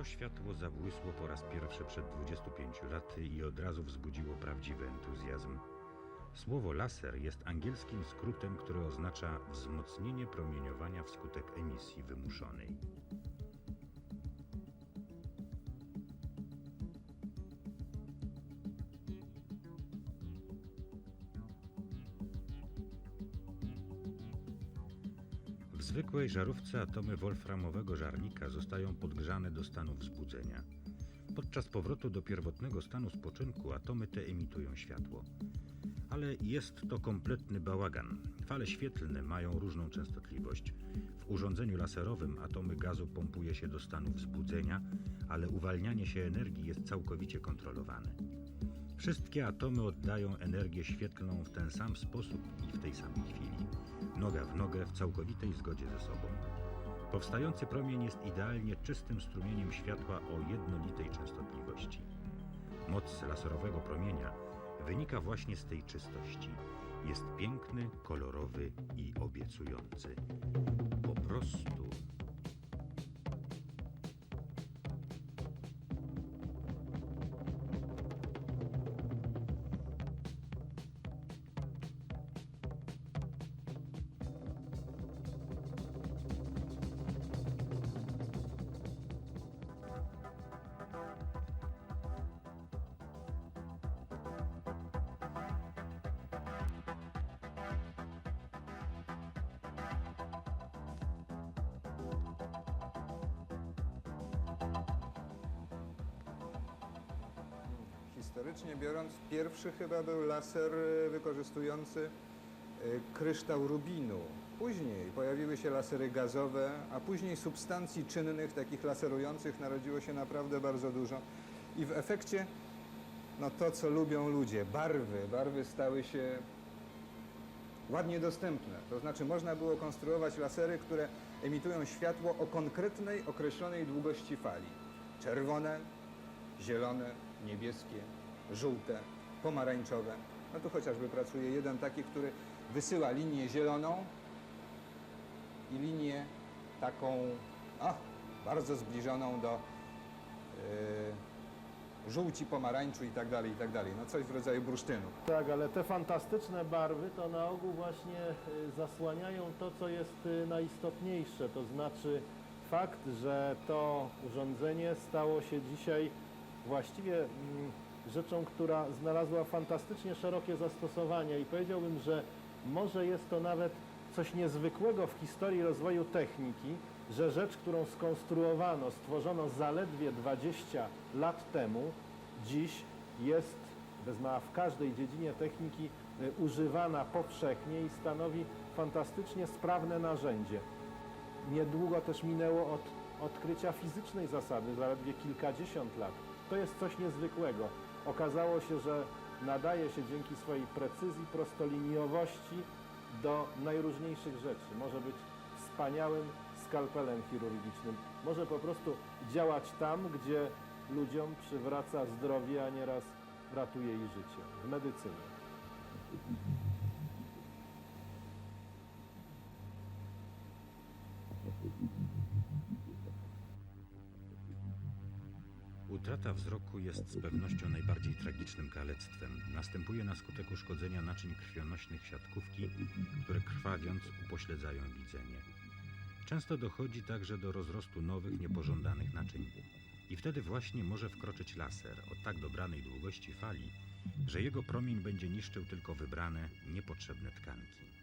To światło zabłysło po raz pierwszy przed 25 laty i od razu wzbudziło prawdziwy entuzjazm. Słowo laser jest angielskim skrótem, który oznacza wzmocnienie promieniowania wskutek emisji wymuszonej. Zwykłej żarówce atomy wolframowego żarnika zostają podgrzane do stanu wzbudzenia. Podczas powrotu do pierwotnego stanu spoczynku atomy te emitują światło. Ale jest to kompletny bałagan. Fale świetlne mają różną częstotliwość. W urządzeniu laserowym atomy gazu pompuje się do stanu wzbudzenia, ale uwalnianie się energii jest całkowicie kontrolowane. Wszystkie atomy oddają energię świetlną w ten sam sposób i w tej samej chwili. Noga w nogę w całkowitej zgodzie ze sobą. Powstający promień jest idealnie czystym strumieniem światła o jednolitej częstotliwości. Moc laserowego promienia wynika właśnie z tej czystości. Jest piękny, kolorowy i obiecujący. Po prostu. Historycznie biorąc, pierwszy chyba był laser y, wykorzystujący y, kryształ rubinu. Później pojawiły się lasery gazowe, a później substancji czynnych, takich laserujących, narodziło się naprawdę bardzo dużo. I w efekcie, no to co lubią ludzie, barwy, barwy stały się ładnie dostępne. To znaczy można było konstruować lasery, które emitują światło o konkretnej, określonej długości fali. Czerwone, zielone, niebieskie, żółte, pomarańczowe. No tu chociażby pracuje jeden taki, który wysyła linię zieloną i linię taką o, bardzo zbliżoną do yy, żółci, pomarańczu i tak dalej, i tak dalej. No coś w rodzaju bursztynu. Tak, ale te fantastyczne barwy to na ogół właśnie y, zasłaniają to, co jest y, najistotniejsze, to znaczy fakt, że to urządzenie stało się dzisiaj właściwie mm, rzeczą, która znalazła fantastycznie szerokie zastosowanie i powiedziałbym, że może jest to nawet coś niezwykłego w historii rozwoju techniki, że rzecz, którą skonstruowano, stworzono zaledwie 20 lat temu, dziś jest bez mała w każdej dziedzinie techniki y, używana powszechnie i stanowi fantastycznie sprawne narzędzie. Niedługo też minęło od odkrycia fizycznej zasady, zaledwie kilkadziesiąt lat. To jest coś niezwykłego. Okazało się, że nadaje się dzięki swojej precyzji, prostoliniowości do najróżniejszych rzeczy. Może być wspaniałym skalpelem chirurgicznym. Może po prostu działać tam, gdzie ludziom przywraca zdrowie, a nieraz ratuje ich życie. W medycynie. Utrata wzroku jest z pewnością najbardziej tragicznym kalectwem. Następuje na skutek uszkodzenia naczyń krwionośnych siatkówki, które krwawiąc upośledzają widzenie. Często dochodzi także do rozrostu nowych, niepożądanych naczyń. I wtedy właśnie może wkroczyć laser o tak dobranej długości fali, że jego promień będzie niszczył tylko wybrane, niepotrzebne tkanki.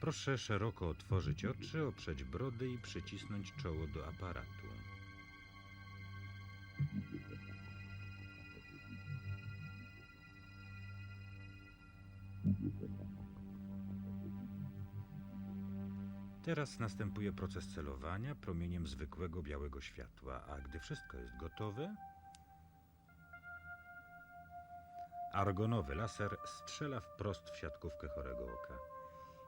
Proszę szeroko otworzyć oczy, oprzeć brody i przycisnąć czoło do aparatu. Teraz następuje proces celowania promieniem zwykłego białego światła, a gdy wszystko jest gotowe, argonowy laser strzela wprost w siatkówkę chorego oka.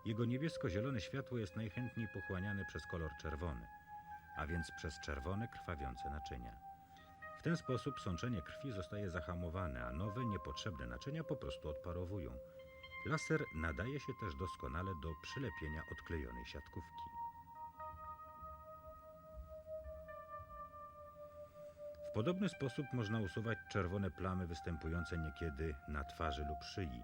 Jego niebiesko-zielone światło jest najchętniej pochłaniane przez kolor czerwony, a więc przez czerwone krwawiące naczynia. W ten sposób sączenie krwi zostaje zahamowane, a nowe, niepotrzebne naczynia po prostu odparowują. Laser nadaje się też doskonale do przylepienia odklejonej siatkówki. W podobny sposób można usuwać czerwone plamy występujące niekiedy na twarzy lub szyi.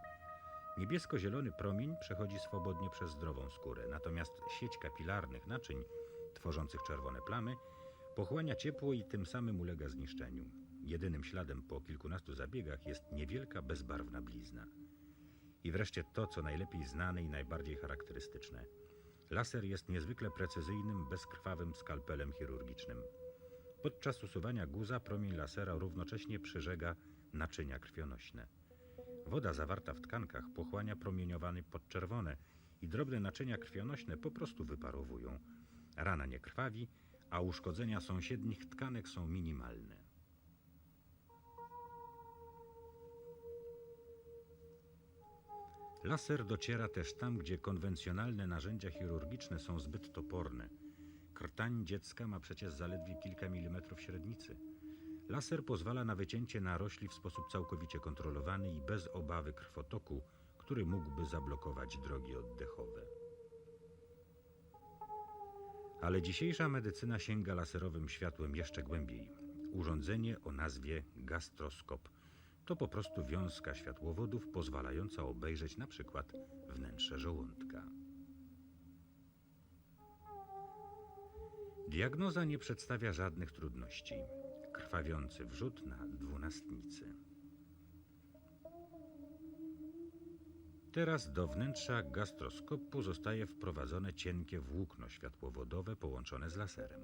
Niebiesko-zielony promień przechodzi swobodnie przez zdrową skórę, natomiast sieć kapilarnych naczyń tworzących czerwone plamy pochłania ciepło i tym samym ulega zniszczeniu. Jedynym śladem po kilkunastu zabiegach jest niewielka bezbarwna blizna. I wreszcie to, co najlepiej znane i najbardziej charakterystyczne. Laser jest niezwykle precyzyjnym, bezkrwawym skalpelem chirurgicznym. Podczas usuwania guza promień lasera równocześnie przyżega naczynia krwionośne. Woda zawarta w tkankach pochłania promieniowany podczerwone i drobne naczynia krwionośne po prostu wyparowują. Rana nie krwawi, a uszkodzenia sąsiednich tkanek są minimalne. Laser dociera też tam, gdzie konwencjonalne narzędzia chirurgiczne są zbyt toporne. Krtań dziecka ma przecież zaledwie kilka milimetrów średnicy. Laser pozwala na wycięcie narośli w sposób całkowicie kontrolowany i bez obawy krwotoku, który mógłby zablokować drogi oddechowe. Ale dzisiejsza medycyna sięga laserowym światłem jeszcze głębiej. Urządzenie o nazwie gastroskop to po prostu wiązka światłowodów pozwalająca obejrzeć na przykład wnętrze żołądka. Diagnoza nie przedstawia żadnych trudności. Krwawiący wrzód na dwunastnicy. Teraz do wnętrza gastroskopu zostaje wprowadzone cienkie włókno światłowodowe połączone z laserem.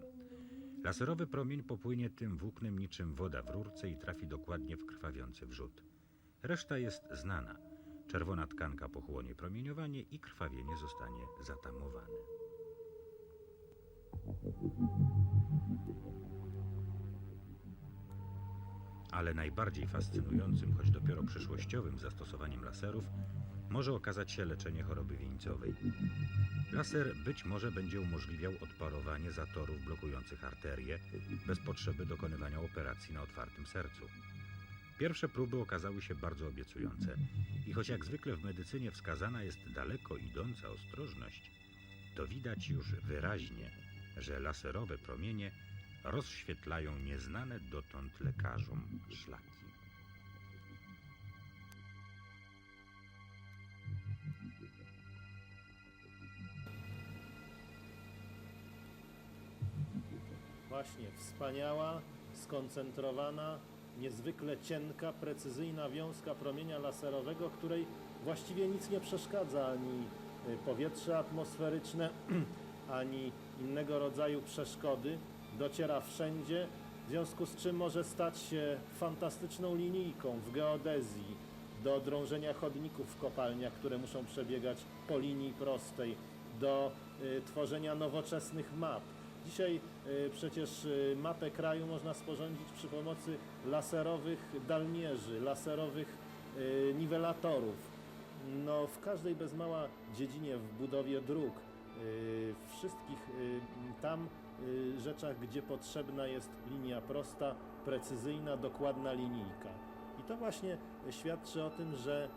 Laserowy promień popłynie tym włóknem niczym woda w rurce i trafi dokładnie w krwawiący wrzód. Reszta jest znana. Czerwona tkanka pochłonie promieniowanie i krwawienie zostanie zatamowane. Ale najbardziej fascynującym, choć dopiero przyszłościowym zastosowaniem laserów może okazać się leczenie choroby wieńcowej. Laser być może będzie umożliwiał odparowanie zatorów blokujących arterie bez potrzeby dokonywania operacji na otwartym sercu. Pierwsze próby okazały się bardzo obiecujące i choć jak zwykle w medycynie wskazana jest daleko idąca ostrożność, to widać już wyraźnie, że laserowe promienie rozświetlają nieznane dotąd lekarzom szlaki. Właśnie wspaniała, skoncentrowana, niezwykle cienka, precyzyjna wiązka promienia laserowego, której właściwie nic nie przeszkadza ani y, powietrze atmosferyczne, ani innego rodzaju przeszkody. Dociera wszędzie, w związku z czym może stać się fantastyczną linijką w geodezji do drążenia chodników w kopalniach, które muszą przebiegać po linii prostej, do y, tworzenia nowoczesnych map. Dzisiaj y, przecież y, mapę kraju można sporządzić przy pomocy laserowych dalmierzy, laserowych y, niwelatorów. No, w każdej bez mała dziedzinie w budowie dróg, y, wszystkich y, tam rzeczach, gdzie potrzebna jest linia prosta, precyzyjna, dokładna linijka. I to właśnie świadczy o tym, że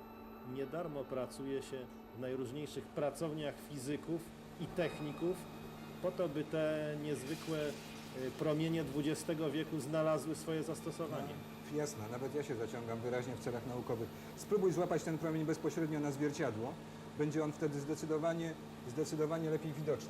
nie darmo pracuje się w najróżniejszych pracowniach fizyków i techników, po to, by te niezwykłe y, promienie XX wieku znalazły swoje zastosowanie. Jasne, nawet ja się zaciągam wyraźnie w celach naukowych. Spróbuj złapać ten promień bezpośrednio na zwierciadło. Będzie on wtedy zdecydowanie, zdecydowanie lepiej widoczny.